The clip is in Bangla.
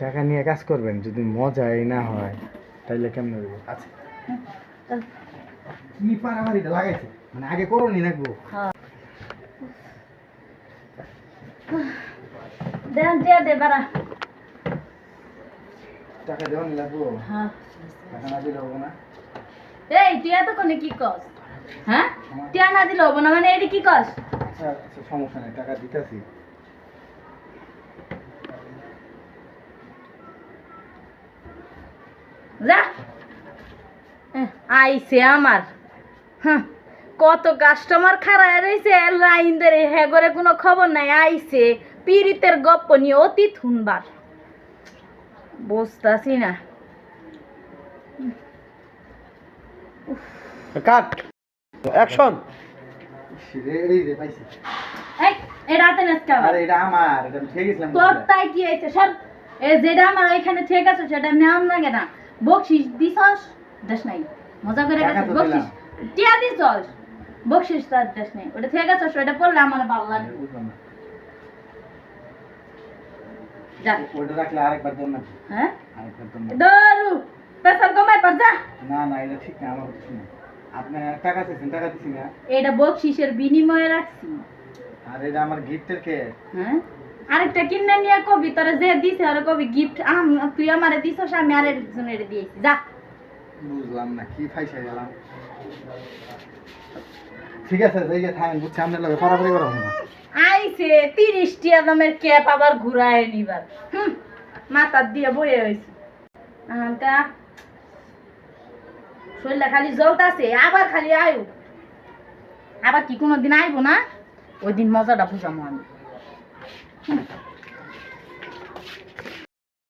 টাকা নিয়ে কাজ করবেন যদি মজাই না হয় তাইলে কেমন হইব? আচ্ছা। কি পারামারিটা লাগাইছে? মানে আগে করনি নাকবো দেন দিয়ে দে বাড়া। টাকা দেওয়া লাগবো? হ্যাঁ। টাকা না দিলে হব না। এই তুই এতক্ষণে কি কস? হ্যাঁ। টিয়া না দিলে হব না মানে এটি কি কস? আচ্ছা আচ্ছা সমস্যা নেই টাকা দিতেছি। যা। আইছে আমার। হ্যাঁ কত কাস্টমার খারাপ রয়েছে লাইন ধরে হ্যাঁ করে কোনো খবর নাই আইছে। পীড়িতের গপ্প নিয়ে অতি থুনবার বুঝতাছি না। কাট। অ্যাকশন। রে এই রে পাইছি এই এটা হাতে নাচতে আরে এটা আমার এটা ঠিক তোর তাই কি এ যেটা আমার ওইখানে ঠিক আছে সেটা নেওয়াম লাগে না বকশিস দিছস? দেশ নাই। মজা করে টাকা গেছিস। তো বকশিস দিলাম। টিয়া দিছস? বকশিস তার দেশ নাই। ওটা ঠিক আছে ওটা পড়লে আমার ভালো লাগে। বুঝলাম না। যা। ওটা রাখলে আরেকবার দম না। হ্যাঁ? আরেকবার দম না। দরু পেশাল কমাই পার যা। না না এটা ঠিক না আমার কিছু না। আপনি টাকা চাইছেন টাকা দিছি না। এটা বকশিসের বিনিময়ে রাখছি। আর এটা আমার গিফটের কে হ্যাঁ? আরেকটা কিনে নিয়ে কবি তোরা যে দিছে আর কবি গিফট তুই আমারে দিছস আমি আর একজনের দিয়েছি যা। বুঝলাম না কি ফাইসা গেলাম। ঠিক আছে যাই গিয়ে থাকেন বুঝছি আপনার লগে পড়াপড়ি করা হবে না। আইছে তিরিশ টিয়া দামের ক্যাপ আবার ঘুরায় নিবার। হুম মাথার দিয়ে বয়ে হয়েছে আনটা শরীরটা খালি জ্বলতাছে আবার খালি আয়ু। আবার কি কোনো দিন আইবো না? ওই দিন মজাটা বুঝামো আমি। হুম।